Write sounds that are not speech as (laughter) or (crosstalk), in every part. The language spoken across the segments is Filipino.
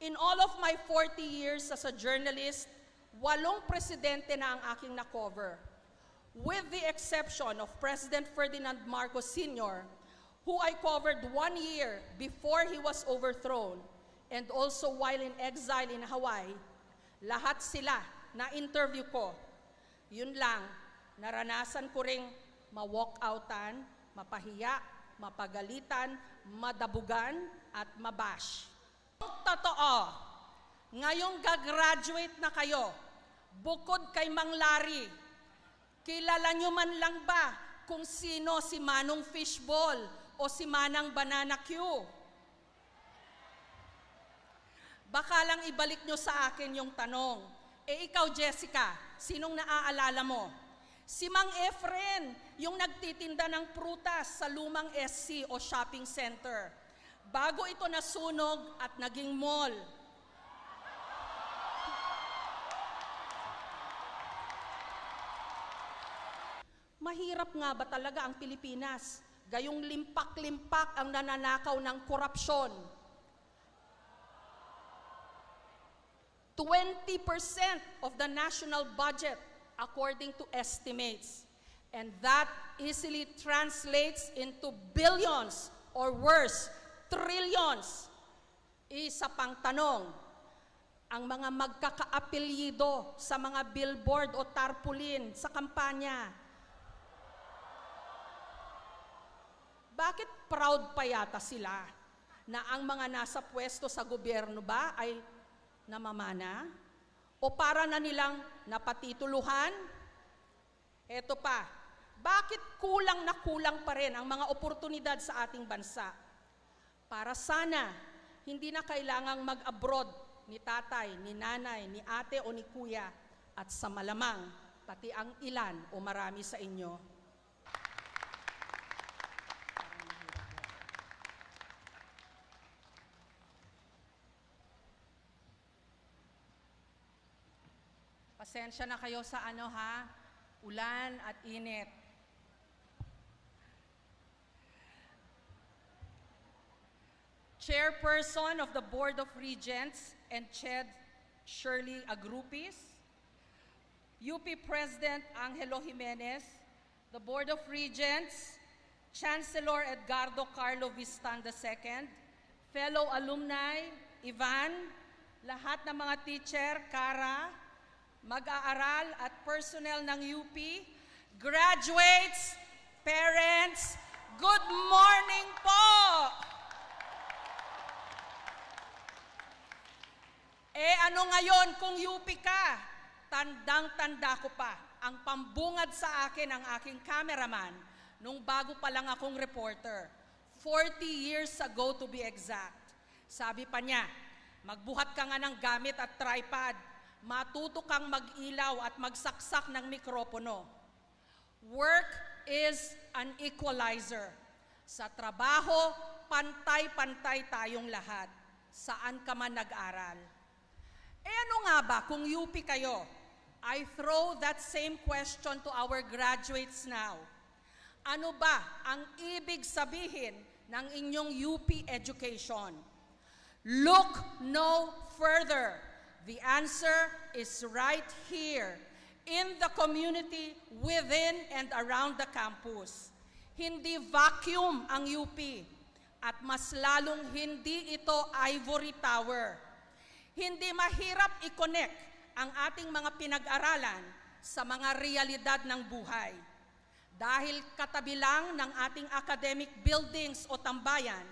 In all of my 40 years as a journalist, walong presidente na ang aking na-cover. With the exception of President Ferdinand Marcos Sr., who I covered one year before he was overthrown, and also while in exile in Hawaii, lahat sila na-interview ko. Yun lang, naranasan ko ring ma-walkoutan, mapahiya, mapagalitan, madabugan, at mabash. Totoo, ngayong gagraduate na kayo, bukod kay Mang Larry, kilala nyo man lang ba kung sino si Manong Fishball o si Manang Banana Q? Baka lang ibalik nyo sa akin yung tanong. E ikaw, Jessica, sinong naaalala mo? Si Mang Efren, yung nagtitinda ng prutas sa lumang SC o shopping center. Bago ito nasunog at naging mall. Mahirap nga ba talaga ang Pilipinas? Gayong limpak-limpak ang nananakaw ng korupsyon. 20% of the national budget according to estimates. And that easily translates into billions or worse, trillions. Isa pang tanong, ang mga magkakaapelyido sa mga billboard o tarpaulin sa kampanya, bakit proud pa yata sila na ang mga nasa pwesto sa gobyerno ba ay namamana? O para na nilang napatituluhan? Eto pa, bakit kulang na kulang pa rin ang mga oportunidad sa ating bansa? Para sana, hindi na kailangang mag-abroad ni tatay, ni nanay, ni ate o ni kuya at sa malamang, pati ang ilan o marami sa inyo Pasensya na kayo sa ano ha, ulan at init. Chairperson of the Board of Regents and Ched Shirley Agrupis, UP President Angelo Jimenez, the Board of Regents, Chancellor Edgardo Carlo Vistan II, fellow alumni, Ivan, lahat ng mga teacher, Kara, mag-aaral at personnel ng UP, graduates, parents, good morning po! Eh ano ngayon kung UP ka? Tandang-tanda ko pa ang pambungad sa akin ng aking cameraman nung bago pa lang akong reporter. 40 years ago to be exact. Sabi pa niya, magbuhat ka nga ng gamit at tripod matuto kang mag-ilaw at magsaksak ng mikropono. Work is an equalizer. Sa trabaho, pantay-pantay tayong lahat. Saan ka man nag-aral. Eh ano nga ba kung UP kayo? I throw that same question to our graduates now. Ano ba ang ibig sabihin ng inyong UP education? Look no further The answer is right here in the community within and around the campus. Hindi vacuum ang UP at mas lalong hindi ito ivory tower. Hindi mahirap i-connect ang ating mga pinag-aralan sa mga realidad ng buhay. Dahil katabi lang ng ating academic buildings o tambayan,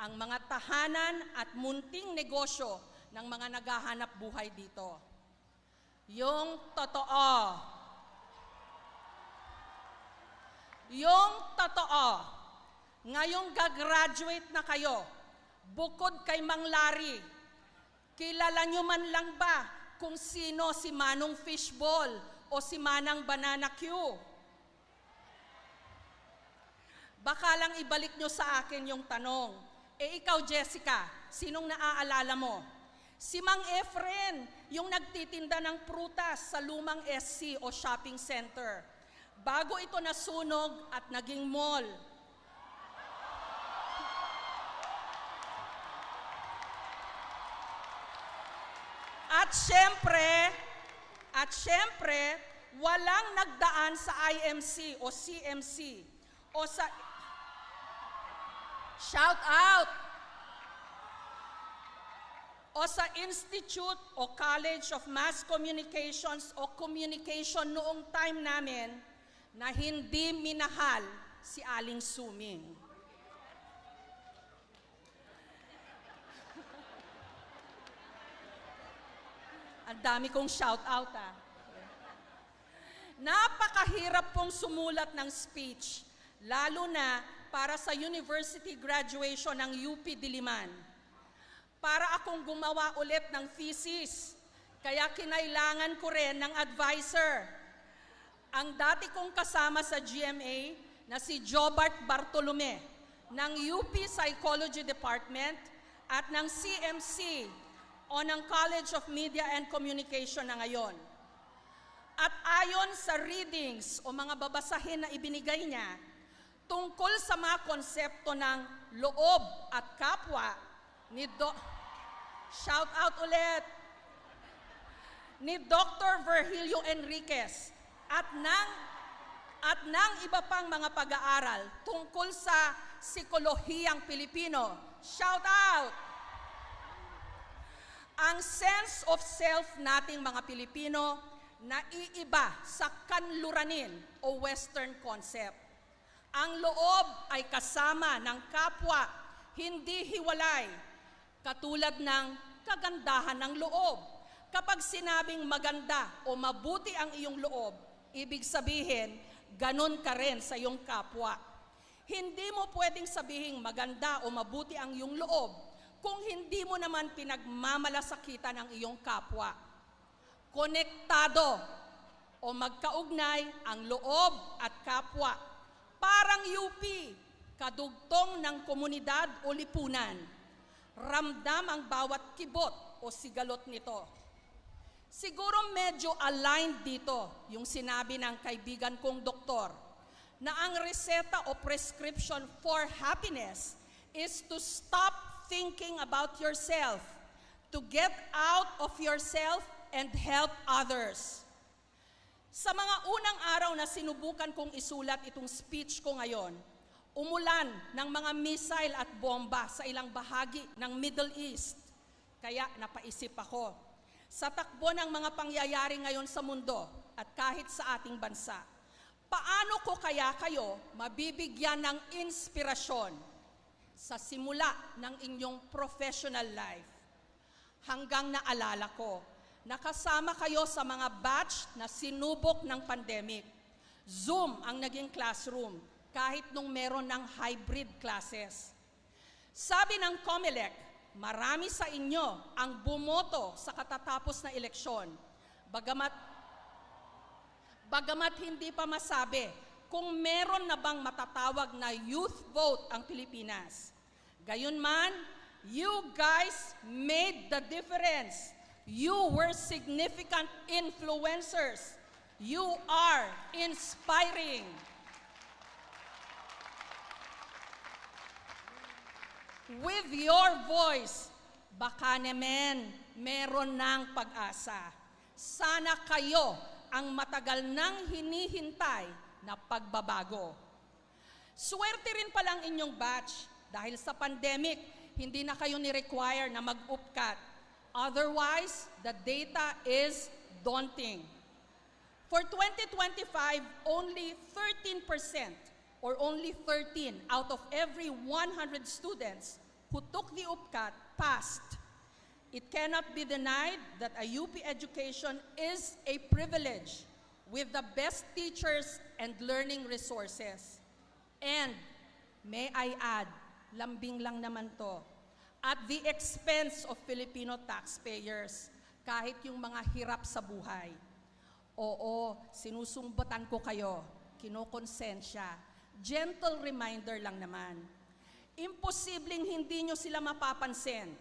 ang mga tahanan at munting negosyo ng mga naghahanap buhay dito. Yung totoo. Yung totoo. Ngayong gagraduate na kayo, bukod kay Mang Larry, kilala nyo man lang ba kung sino si Manong Fishball o si Manang Banana Q? Baka lang ibalik nyo sa akin yung tanong. E ikaw, Jessica, sinong naaalala mo? Si Mang Efren, yung nagtitinda ng prutas sa lumang SC o shopping center. Bago ito nasunog at naging mall. At syempre, at syempre, walang nagdaan sa IMC o CMC o sa Shout out! O sa Institute o College of Mass Communications o Communication noong time namin na hindi minahal si Aling Suming. Ang dami kong shout out ah. Napakahirap pong sumulat ng speech, lalo na para sa university graduation ng UP Diliman. Para akong gumawa ulit ng thesis, kaya kinailangan ko rin ng advisor. Ang dati kong kasama sa GMA na si Jobart Bartolome ng UP Psychology Department at ng CMC o ng College of Media and Communication na ngayon. At ayon sa readings o mga babasahin na ibinigay niya, tungkol sa mga konsepto ng loob at kapwa ni Do Shout out ulit ni Dr. Virgilio Enriquez at ng at ng iba pang mga pag-aaral tungkol sa psikolohiyang Pilipino. Shout out! Ang sense of self nating mga Pilipino naiiba sa kanluranin o Western concept. Ang loob ay kasama ng kapwa, hindi hiwalay, katulad ng kagandahan ng loob. Kapag sinabing maganda o mabuti ang iyong loob, ibig sabihin, ganun ka rin sa iyong kapwa. Hindi mo pwedeng sabihin maganda o mabuti ang iyong loob kung hindi mo naman pinagmamalasakitan ang iyong kapwa. Konektado o magkaugnay ang loob at kapwa. Parang UP, kadugtong ng komunidad o lipunan. Ramdam ang bawat kibot o sigalot nito. Siguro medyo aligned dito yung sinabi ng kaibigan kong doktor na ang reseta o prescription for happiness is to stop thinking about yourself, to get out of yourself and help others. Sa mga unang araw na sinubukan kong isulat itong speech ko ngayon, umulan ng mga missile at bomba sa ilang bahagi ng Middle East. Kaya napaisip ako, sa takbo ng mga pangyayari ngayon sa mundo at kahit sa ating bansa, paano ko kaya kayo mabibigyan ng inspirasyon sa simula ng inyong professional life? Hanggang naalala ko, nakasama kayo sa mga batch na sinubok ng pandemic. Zoom ang naging classroom kahit nung meron ng hybrid classes. Sabi ng COMELEC, marami sa inyo ang bumoto sa katatapos na eleksyon. Bagamat, bagamat hindi pa masabi kung meron na bang matatawag na youth vote ang Pilipinas. Gayunman, you guys made the difference. You were significant influencers. You are inspiring. With your voice, baka naman meron ng pag-asa. Sana kayo ang matagal nang hinihintay na pagbabago. Swerte rin palang inyong batch dahil sa pandemic, hindi na kayo ni-require na mag-upcat. Otherwise, the data is daunting. For 2025, only 13% or only 13 out of every 100 students who took the UPCAT passed. It cannot be denied that a UP education is a privilege with the best teachers and learning resources. And, may I add, lambing lang naman to, at the expense of Filipino taxpayers, kahit yung mga hirap sa buhay. Oo, sinusumbatan ko kayo, kinokonsensya. Gentle reminder lang naman. Imposibleng hindi nyo sila mapapansin.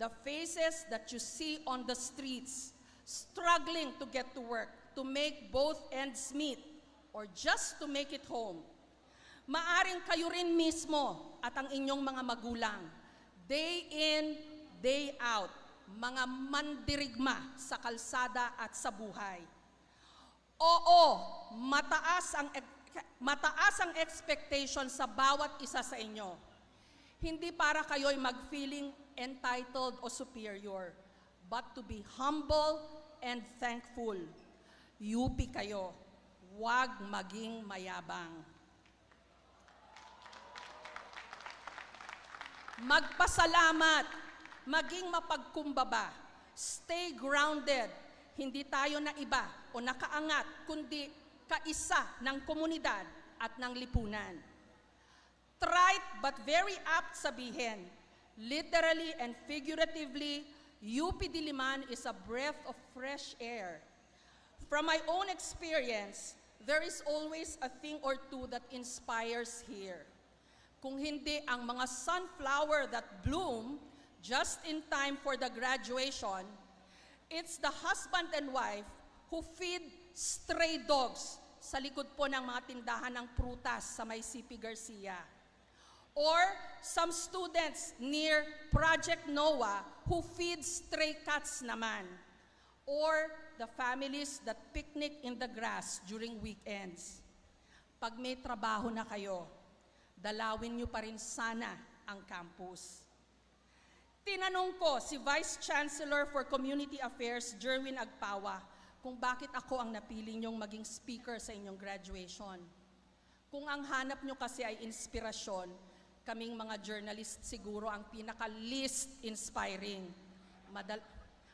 The faces that you see on the streets, struggling to get to work, to make both ends meet, or just to make it home. Maaring kayo rin mismo at ang inyong mga magulang, day in, day out, mga mandirigma sa kalsada at sa buhay. Oo, mataas ang mataas ang expectation sa bawat isa sa inyo. Hindi para kayo'y mag-feeling entitled o superior, but to be humble and thankful. UP kayo, huwag maging mayabang. Magpasalamat, maging mapagkumbaba, stay grounded. Hindi tayo na iba o nakaangat, kundi kaisa ng komunidad at ng lipunan. Trite but very apt sabihin, literally and figuratively, UP Diliman is a breath of fresh air. From my own experience, there is always a thing or two that inspires here. Kung hindi ang mga sunflower that bloom just in time for the graduation, it's the husband and wife who feed stray dogs sa likod po ng mga tindahan ng prutas sa may CP Garcia. Or some students near Project NOAA who feed stray cats naman. Or the families that picnic in the grass during weekends. Pag may trabaho na kayo, dalawin niyo pa rin sana ang campus. Tinanong ko si Vice Chancellor for Community Affairs, Jerwin Agpawa, kung bakit ako ang napili niyong maging speaker sa inyong graduation. Kung ang hanap niyo kasi ay inspirasyon, kaming mga journalist siguro ang pinaka-least inspiring. Madal-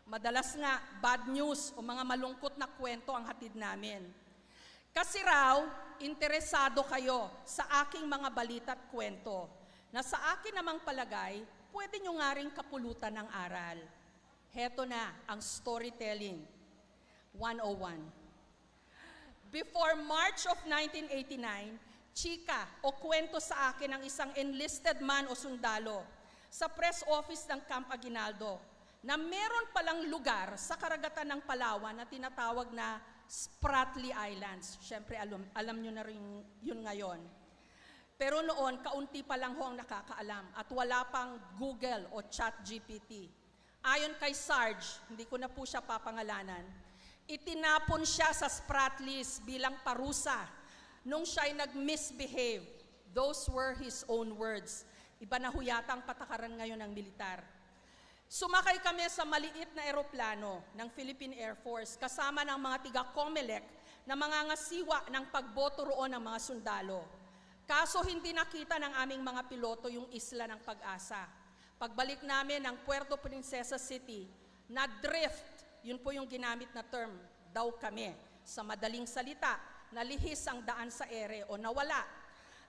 madalas nga, bad news o mga malungkot na kwento ang hatid namin. Kasi raw, interesado kayo sa aking mga balita at kwento na sa akin namang palagay, pwede nyo nga rin kapulutan ng aral. Heto na ang storytelling 101. Before March of 1989, chika o kwento sa akin ng isang enlisted man o sundalo sa press office ng Camp Aguinaldo na meron palang lugar sa karagatan ng Palawan na tinatawag na Spratly Islands. Siyempre, alam, alam nyo na rin yun ngayon. Pero noon, kaunti pa lang ho ang nakakaalam at wala pang Google o Chat GPT. Ayon kay Sarge, hindi ko na po siya papangalanan, itinapon siya sa Spratlys bilang parusa nung siya'y nag-misbehave. Those were his own words. Iba na ho yata ang patakaran ngayon ng militar. Sumakay kami sa maliit na eroplano ng Philippine Air Force kasama ng mga tiga-COMELEC na mga ngasiwa ng pagboto roon ng mga sundalo. Kaso hindi nakita ng aming mga piloto yung isla ng pag-asa. Pagbalik namin ng Puerto Princesa City, na-drift, yun po yung ginamit na term, daw kami. Sa madaling salita, nalihis ang daan sa ere o nawala.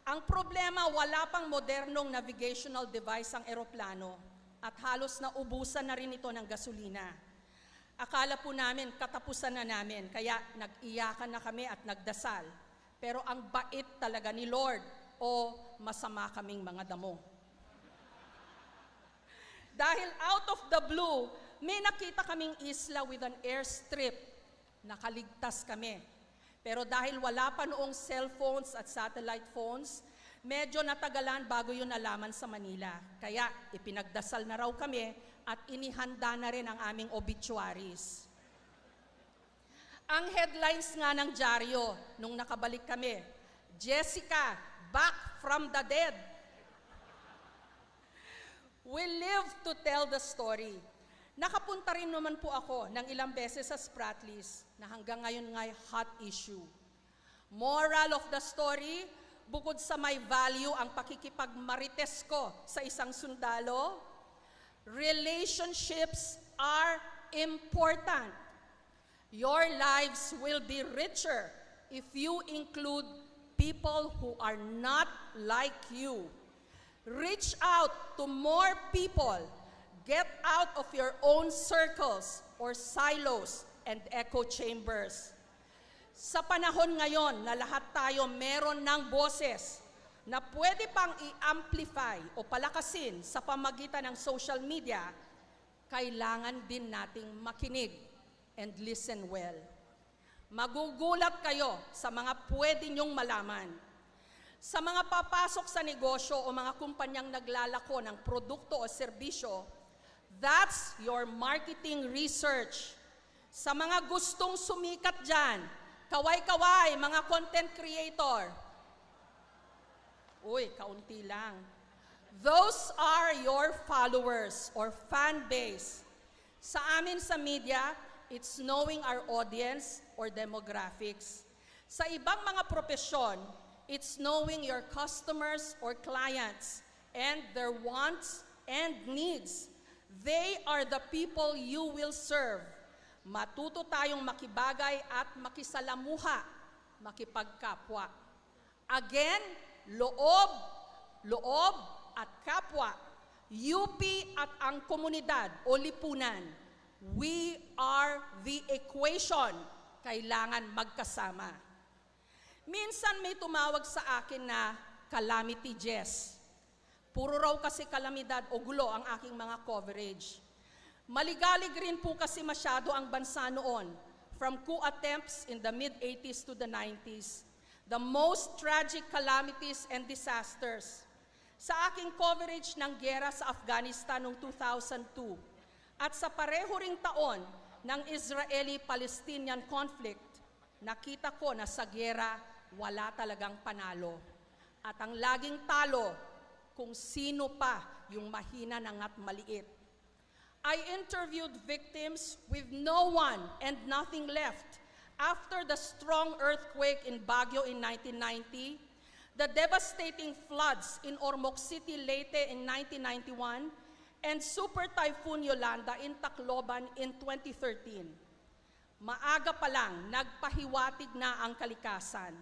Ang problema, wala pang modernong navigational device ang eroplano at halos na ubusan na rin ito ng gasolina. Akala po namin katapusan na namin, kaya nag-iyakan na kami at nagdasal. Pero ang bait talaga ni Lord o masama kaming mga damo. Dahil out of the blue, may nakita kaming isla with an airstrip. Nakaligtas kami. Pero dahil wala pa noong cellphones at satellite phones, medyo natagalan bago yun nalaman sa Manila. Kaya ipinagdasal na raw kami at inihanda na rin ang aming obituaries. Ang headlines nga ng dyaryo nung nakabalik kami, Jessica, back from the dead. We live to tell the story. Nakapunta rin naman po ako ng ilang beses sa Spratlys na hanggang ngayon nga'y hot issue. Moral of the story, bukod sa may value ang pakikipagmarites ko sa isang sundalo, relationships are important. Your lives will be richer if you include people who are not like you. Reach out to more people. Get out of your own circles or silos and echo chambers. Sa panahon ngayon na lahat tayo meron ng boses na pwede pang i-amplify o palakasin sa pamagitan ng social media, kailangan din nating makinig and listen well. Magugulat kayo sa mga pwede niyong malaman. Sa mga papasok sa negosyo o mga kumpanyang naglalako ng produkto o serbisyo, That's your marketing research. Sa mga gustong sumikat dyan, kaway-kaway, mga content creator. Uy, kaunti lang. Those are your followers or fan base. Sa amin sa media, it's knowing our audience or demographics. Sa ibang mga propesyon, it's knowing your customers or clients and their wants and needs. They are the people you will serve. Matuto tayong makibagay at makisalamuha, makipagkapwa. Again, loob, loob at kapwa. UP at ang komunidad o lipunan. We are the equation. Kailangan magkasama. Minsan may tumawag sa akin na calamity Jess. Puro raw kasi kalamidad o gulo ang aking mga coverage. Maligalig rin po kasi masyado ang bansa noon, from coup attempts in the mid-80s to the 90s, the most tragic calamities and disasters. Sa aking coverage ng gera sa Afghanistan noong 2002, at sa pareho ring taon ng Israeli-Palestinian conflict, nakita ko na sa gera wala talagang panalo. At ang laging talo kung sino pa yung mahina ng at maliit. I interviewed victims with no one and nothing left after the strong earthquake in Baguio in 1990, the devastating floods in Ormoc City, Leyte in 1991, and Super Typhoon Yolanda in Tacloban in 2013. Maaga pa lang, nagpahiwatig na ang kalikasan.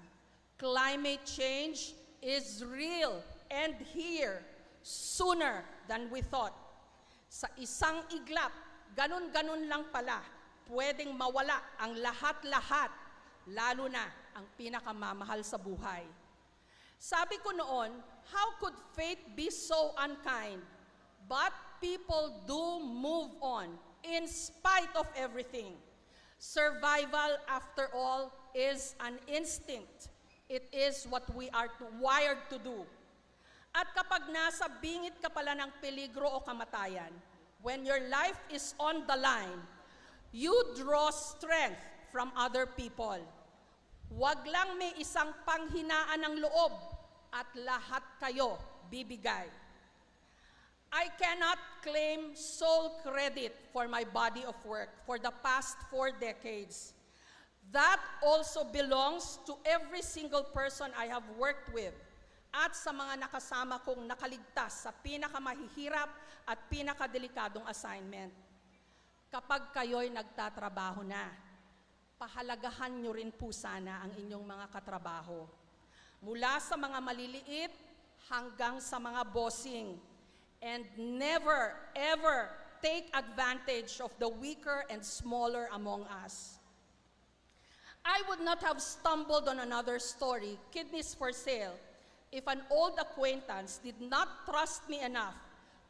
Climate change is real and here sooner than we thought. Sa isang iglap, ganun-ganun lang pala, pwedeng mawala ang lahat-lahat, lalo na ang pinakamamahal sa buhay. Sabi ko noon, how could fate be so unkind? But people do move on in spite of everything. Survival, after all, is an instinct. It is what we are wired to do. At kapag nasa bingit ka pala ng peligro o kamatayan, when your life is on the line, you draw strength from other people. Huwag lang may isang panghinaan ng loob at lahat kayo bibigay. I cannot claim sole credit for my body of work for the past four decades. That also belongs to every single person I have worked with at sa mga nakasama kong nakaligtas sa pinakamahihirap at pinakadelikadong assignment. Kapag kayo'y nagtatrabaho na, pahalagahan nyo rin po sana ang inyong mga katrabaho. Mula sa mga maliliit hanggang sa mga bossing. And never, ever take advantage of the weaker and smaller among us. I would not have stumbled on another story, Kidneys for Sale, if an old acquaintance did not trust me enough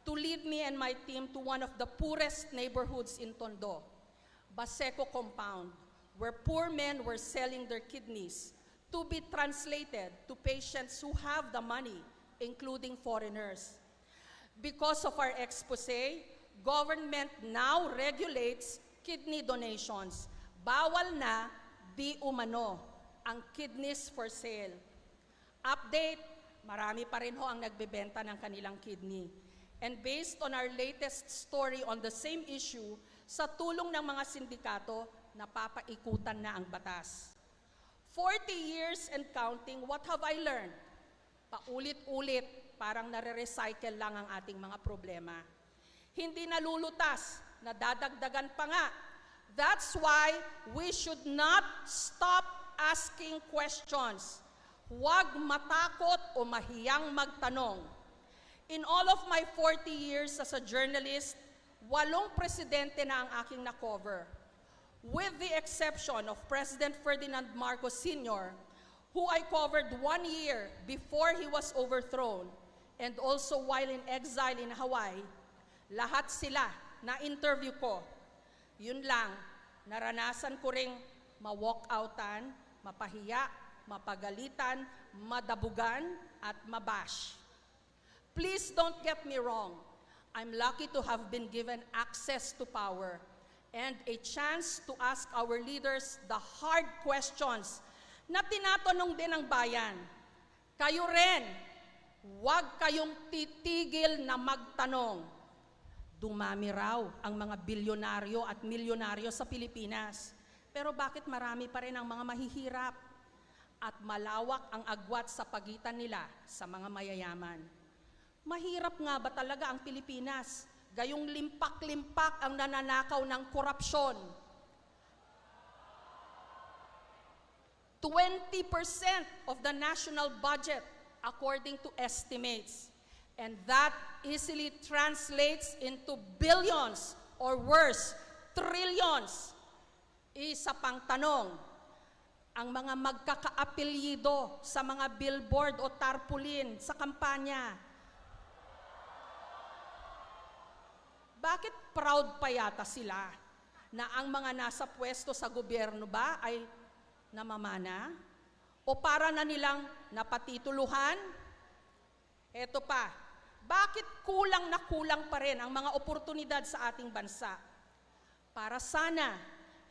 to lead me and my team to one of the poorest neighborhoods in Tondo, Baseco Compound, where poor men were selling their kidneys to be translated to patients who have the money, including foreigners. Because of our expose, government now regulates kidney donations. Bawal na di umano ang kidneys for sale. Update, marami pa rin ho ang nagbebenta ng kanilang kidney. And based on our latest story on the same issue, sa tulong ng mga sindikato, napapaikutan na ang batas. 40 years and counting, what have I learned? Paulit-ulit, parang nare-recycle lang ang ating mga problema. Hindi nalulutas, nadadagdagan pa nga. That's why we should not stop asking questions. Huwag matakot o mahiyang magtanong. In all of my 40 years as a journalist, walong presidente na ang aking na-cover. With the exception of President Ferdinand Marcos Sr., who I covered one year before he was overthrown, and also while in exile in Hawaii, lahat sila na-interview ko. Yun lang, naranasan ko ring ma-walkoutan, mapahiya, mapagalitan, madabugan, at mabash. Please don't get me wrong. I'm lucky to have been given access to power and a chance to ask our leaders the hard questions na tinatanong din ng bayan. Kayo rin, huwag kayong titigil na magtanong. Dumami raw ang mga bilyonaryo at milyonaryo sa Pilipinas. Pero bakit marami pa rin ang mga mahihirap? At malawak ang agwat sa pagitan nila sa mga mayayaman. Mahirap nga ba talaga ang Pilipinas? Gayong limpak-limpak ang nananakaw ng korupsyon. 20% of the national budget according to estimates. And that easily translates into billions or worse, trillions. Isa pang tanong, ang mga magkakaapelyido sa mga billboard o tarpaulin sa kampanya, bakit proud pa yata sila na ang mga nasa pwesto sa gobyerno ba ay namamana? O para na nilang napatituluhan? Eto pa, bakit kulang na kulang pa rin ang mga oportunidad sa ating bansa? Para sana,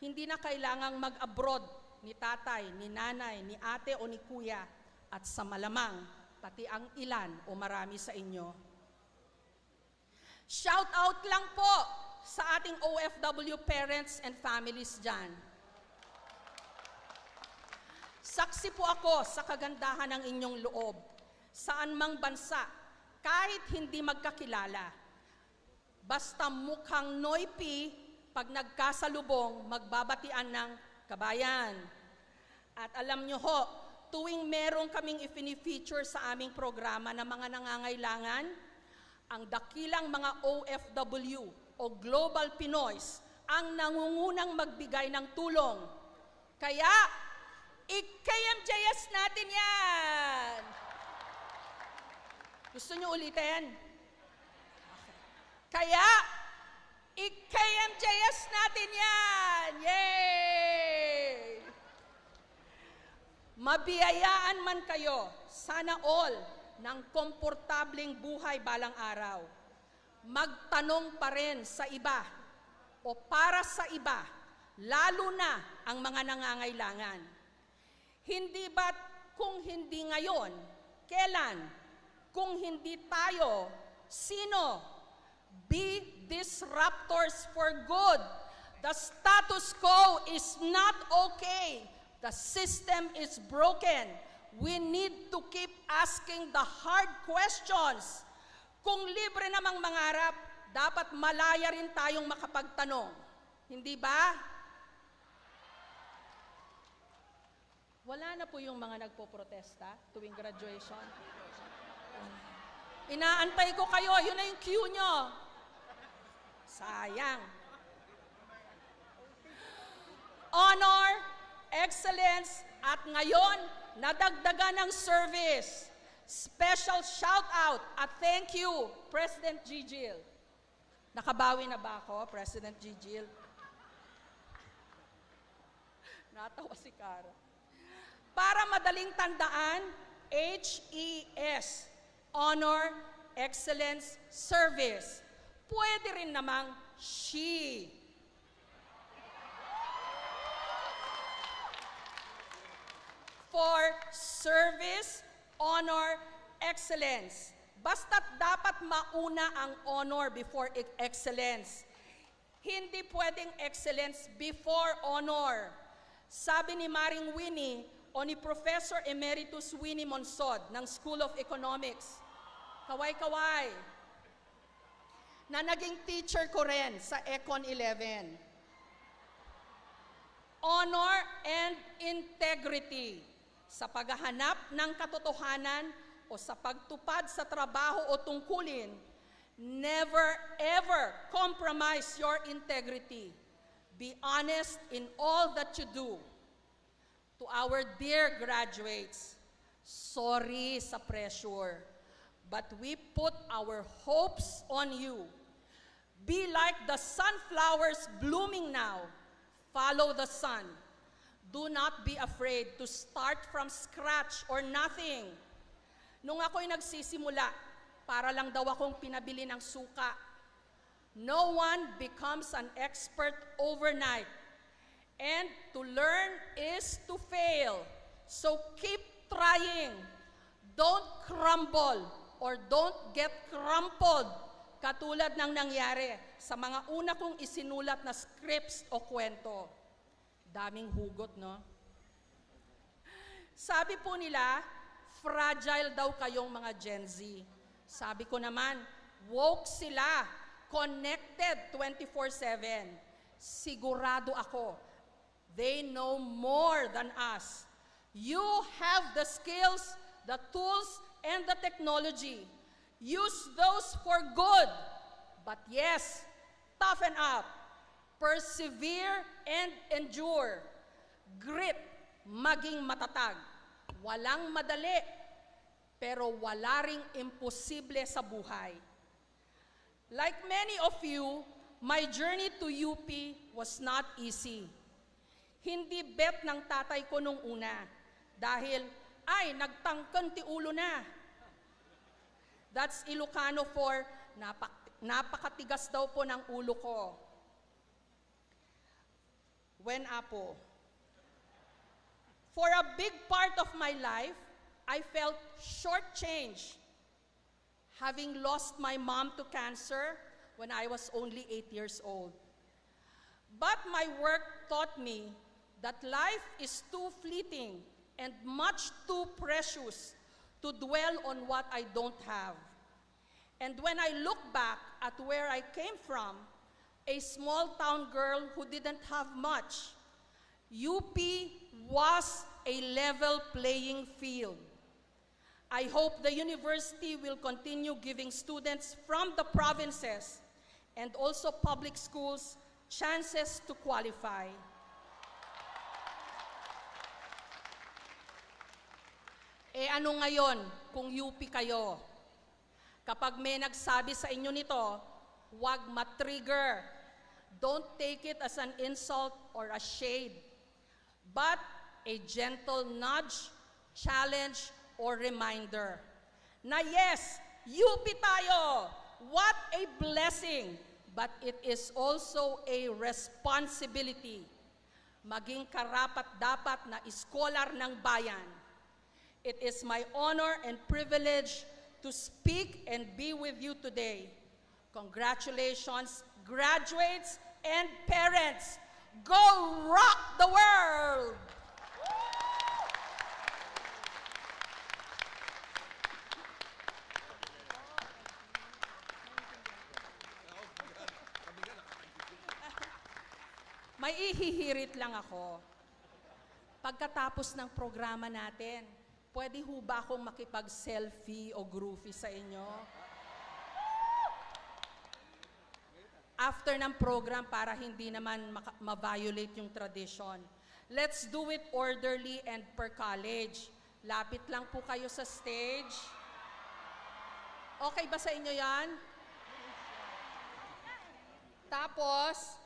hindi na kailangang mag-abroad ni tatay, ni nanay, ni ate o ni kuya at sa malamang, pati ang ilan o marami sa inyo. Shout out lang po sa ating OFW parents and families dyan. Saksi po ako sa kagandahan ng inyong loob, saan mang bansa, kahit hindi magkakilala. Basta mukhang noipi, pag nagkasalubong, magbabatian ng kabayan. At alam nyo ho, tuwing meron kaming ifini-feature sa aming programa ng mga nangangailangan, ang dakilang mga OFW o Global Pinoys ang nangungunang magbigay ng tulong. Kaya, i-KMJS natin yan! Gusto nyo ulitin? Kaya, i-KMJS natin yan! Yay! Mabiyayaan man kayo, sana all, ng komportableng buhay balang araw. Magtanong pa rin sa iba o para sa iba, lalo na ang mga nangangailangan. Hindi ba't kung hindi ngayon, kailan? Kung hindi tayo, sino? Be disruptors for good. The status quo is not okay. The system is broken. We need to keep asking the hard questions. Kung libre namang mangarap, dapat malaya rin tayong makapagtanong. Hindi ba? Wala na po yung mga nagpo-protesta tuwing graduation. Inaantay ko kayo, yun na yung cue nyo. Sayang. Honor, excellence, at ngayon, nadagdagan ng service. Special shout out at thank you, President Gigil. Nakabawi na ba ako, President Gigil? (laughs) Natawa si Cara. Para madaling tandaan, HES, Honor, Excellence, Service. Pwede rin namang SHE. For service, honor, excellence. Basta't dapat mauna ang honor before excellence. Hindi pwedeng excellence before honor. Sabi ni Maring Winnie o ni Professor Emeritus Winnie Monsod ng School of Economics, kaway-kaway, na naging teacher ko rin sa Econ 11. Honor and integrity sa paghahanap ng katotohanan o sa pagtupad sa trabaho o tungkulin, never ever compromise your integrity. Be honest in all that you do. To our dear graduates, sorry sa pressure, but we put our hopes on you. Be like the sunflowers blooming now. Follow the sun. Do not be afraid to start from scratch or nothing. Nung ako'y nagsisimula, para lang daw akong pinabili ng suka No one becomes an expert overnight. And to learn is to fail. So keep trying. Don't crumble or don't get crumpled katulad ng nangyari sa mga una kong isinulat na scripts o kwento. Daming hugot, no? Sabi po nila, fragile daw kayong mga Gen Z. Sabi ko naman, woke sila, connected 24-7. Sigurado ako, they know more than us. You have the skills, the tools, and the technology. Use those for good. But yes, toughen up. Persevere and endure. Grit, maging matatag. Walang madali, pero wala ring imposible sa buhay. Like many of you, my journey to UP was not easy. Hindi bet ng tatay ko nung una dahil, ay, nagtangkan ti ulo na. That's Ilocano for napak- napakatigas daw po ng ulo ko. When apo. For a big part of my life, I felt shortchanged. Having lost my mom to cancer when I was only eight years old. But my work taught me that life is too fleeting and much too precious to dwell on what I don't have. And when I look back at where I came from, a small town girl who didn't have much, UP was a level playing field. I hope the university will continue giving students from the provinces and also public schools chances to qualify. Eh ano ngayon kung UP kayo? Kapag may nagsabi sa inyo nito, huwag matrigger. Don't take it as an insult or a shade, but a gentle nudge, challenge, or reminder na yes, UP tayo. What a blessing, but it is also a responsibility. Maging karapat dapat na iskolar ng bayan. It is my honor and privilege to speak and be with you today. Congratulations, graduates and parents. Go rock the world! May ihihirit lang ako. Pagkatapos ng programa natin, pwede ho ba akong makipag-selfie o groovy sa inyo? After ng program para hindi naman ma-violate yung tradition. Let's do it orderly and per college. Lapit lang po kayo sa stage. Okay ba sa inyo yan? Tapos,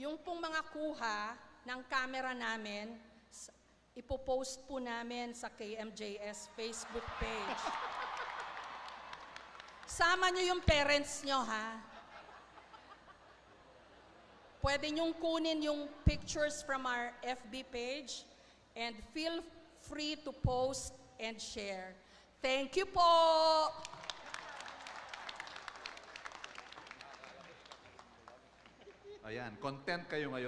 yung pong mga kuha ng camera namin, ipopost po namin sa KMJS Facebook page. Sama nyo yung parents nyo, ha? Pwede nyong kunin yung pictures from our FB page and feel free to post and share. Thank you po! Ayan, content kayo ngayon.